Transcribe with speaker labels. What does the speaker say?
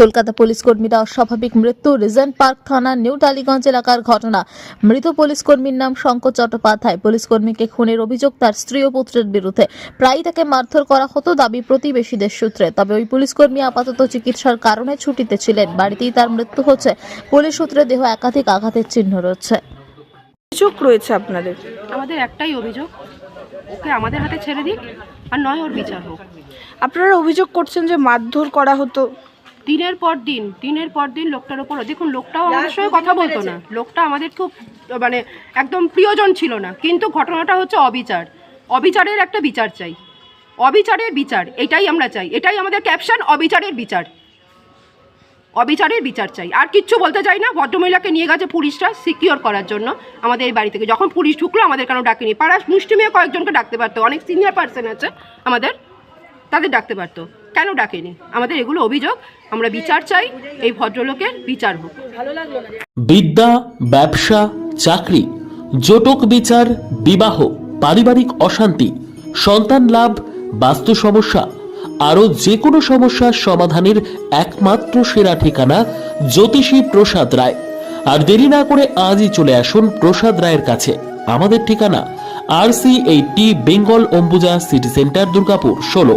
Speaker 1: Kolkata police কর্মীরা অস্বাভাবিক মৃত্যু। রিজেন্ট পার্ক থানার নিউ টালিগঞ্জ এলাকার ঘটনা। মৃত পুলিশ কর্মীর নাম শঙ্কর চট্টোপাধ্যায়। পুলিশ কর্মীকে খুনের অভিযোগ তার স্ত্রী ও পুত্রের বিরুদ্ধে। প্রায়ই তাকে মারধর করা হতো দাবি প্রতিবেশীদের সূত্রে। তবে ওই পুলিশ কর্মী আপাতত চিকিৎসার কারণে ছুটিতে ছিলেন। বাড়িতেই তার মৃত্যু হচ্ছে। পুলিশ সূত্রে দেহ একাধিক আঘাতের চিহ্ন রয়েছে।
Speaker 2: অভিযোগ রয়েছে আপনাদের?
Speaker 3: আমাদের একটাই অভিযোগ। ওকে আমাদের হাতে ছেড়ে দিক আর নয় ওর বিচার হোক।
Speaker 2: আপনারা অভিযোগ করছেন যে মারধর করা হতো।
Speaker 3: দিনের পর দিন দিনের পর দিন লোকটার ওপর দেখুন লোকটাও আমাদের সঙ্গে কথা বলতো না। লোকটা আমাদের খুব মানে একদম প্রিয়জন ছিল না। কিন্তু ঘটনাটা হচ্ছে অবিচার। অবিচারের একটা বিচার চাই। অবিচারের বিচার এটাই আমরা চাই। এটাই আমাদের ক্যাপশন অবিচারের বিচার। অবিচারের বিচার চাই। আর কিচ্ছু বলতে চাই না। ভদ্রমহিলাকে নিয়ে গেছে পুলিশরা সিকিওর করার জন্য আমাদের এই বাড়ি থেকে। যখন পুলিশ ঢুকলো আমাদের কেন ডাকেনি? পাড়া মুষ্টি মেয়ে কয়েকজনকে ডাকতে পারতো। অনেক সিনিয়র পার্সন আছে আমাদের তাদের ডাকতে পারতো। কেন ডাকেনি? আমাদের এগুলো অভিযোগ, আমরা বিচার চাই, এই ভদ্রলোকের বিচার হোক।
Speaker 4: বিদ্যা, ব্যবসা, চাকরি, জটক বিচার, বিবাহ, পারিবারিক অশান্তি, সন্তান লাভ, বাস্তু সমস্যা, আরও যে কোনো সমস্যার সমাধানের একমাত্র সেরা ঠিকানা জ্যোতিষী প্রসাদ রায়। আর দেরি না করে আজই চলে আসুন প্রসাদ রায়ের কাছে। আমাদের ঠিকানা R C eighty Bengal Ambuja city centre, Durgapur, ষোলো।